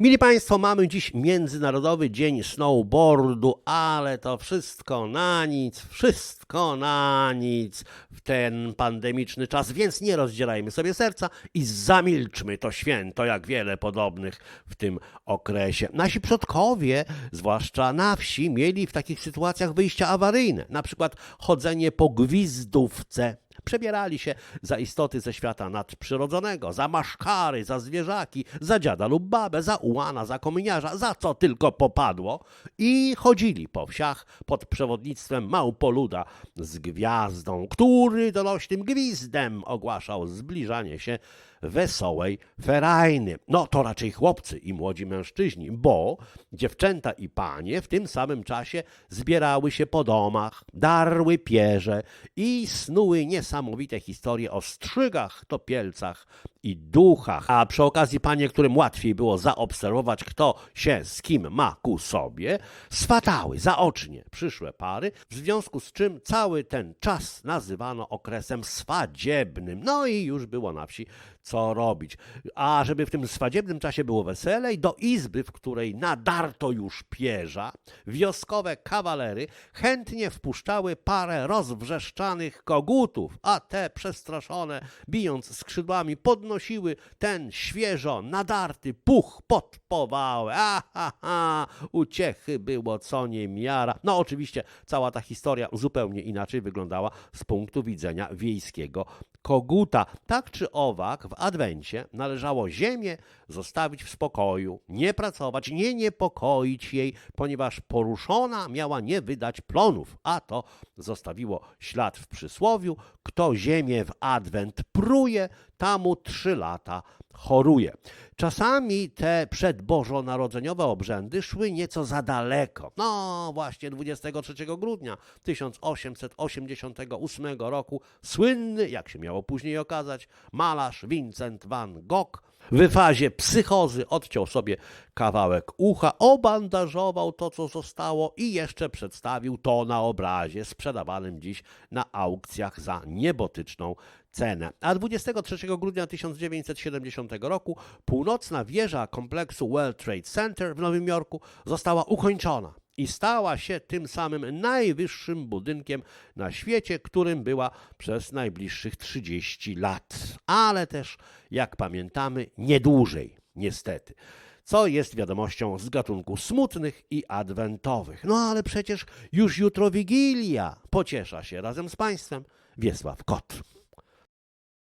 Mili Państwo, mamy dziś Międzynarodowy Dzień Snowboardu, ale to wszystko na nic, wszystko na nic w ten pandemiczny czas, więc nie rozdzierajmy sobie serca i zamilczmy to święto, jak wiele podobnych w tym okresie. Nasi przodkowie, zwłaszcza na wsi, mieli w takich sytuacjach wyjścia awaryjne, na przykład chodzenie po gwizdówce. Przebierali się za istoty ze świata nadprzyrodzonego, za maszkary, za zwierzaki, za dziada lub babę, za ułana, za kominiarza, za co tylko popadło i chodzili po wsiach pod przewodnictwem małpoluda z gwiazdą, który donośnym gwizdem ogłaszał zbliżanie się wesołej ferajny. No to raczej chłopcy i młodzi mężczyźni, bo dziewczęta i panie w tym samym czasie zbierały się po domach, darły pierze i snuły niesamowite historie o strzygach, topielcach i duchach. A przy okazji panie, którym łatwiej było zaobserwować, kto się z kim ma ku sobie, swatały zaocznie przyszłe pary, w związku z czym cały ten czas nazywano okresem swadziebnym. No i już było na wsi co robić. A żeby w tym swadziebnym czasie było weselej, do izby, w której nadarto już pierza, wioskowe kawalery chętnie wpuszczały parę rozwrzeszczanych kogutów, a te przestraszone, bijąc skrzydłami, podnosiły ten świeżo nadarty puch pod powałę. Aha, ha, uciechy było co niemiara. No oczywiście cała ta historia zupełnie inaczej wyglądała z punktu widzenia wiejskiego koguta. Tak czy owak, w Adwencie należało ziemię zostawić w spokoju, nie pracować, nie niepokoić jej, ponieważ poruszona miała nie wydać plonów, a to zostawiło ślad w przysłowiu, kto ziemię w Adwent pruje, tamu trzy lata choruje. Czasami te przedbożonarodzeniowe obrzędy szły nieco za daleko. No właśnie 23 grudnia 1888 roku słynny, jak się miało później okazać, malarz Vincent van Gogh w fazie psychozy odciął sobie kawałek ucha, obandażował to, co zostało i jeszcze przedstawił to na obrazie sprzedawanym dziś na aukcjach za niebotyczną cenę. A 23 grudnia 1970 roku północna wieża kompleksu World Trade Center w Nowym Jorku została ukończona i stała się tym samym najwyższym budynkiem na świecie, którym była przez najbliższych 30 lat. Ale też, jak pamiętamy, nie dłużej, niestety. Co jest wiadomością z gatunku smutnych i adwentowych. No ale przecież już jutro Wigilia. Pociesza się razem z Państwem Wiesław Kot.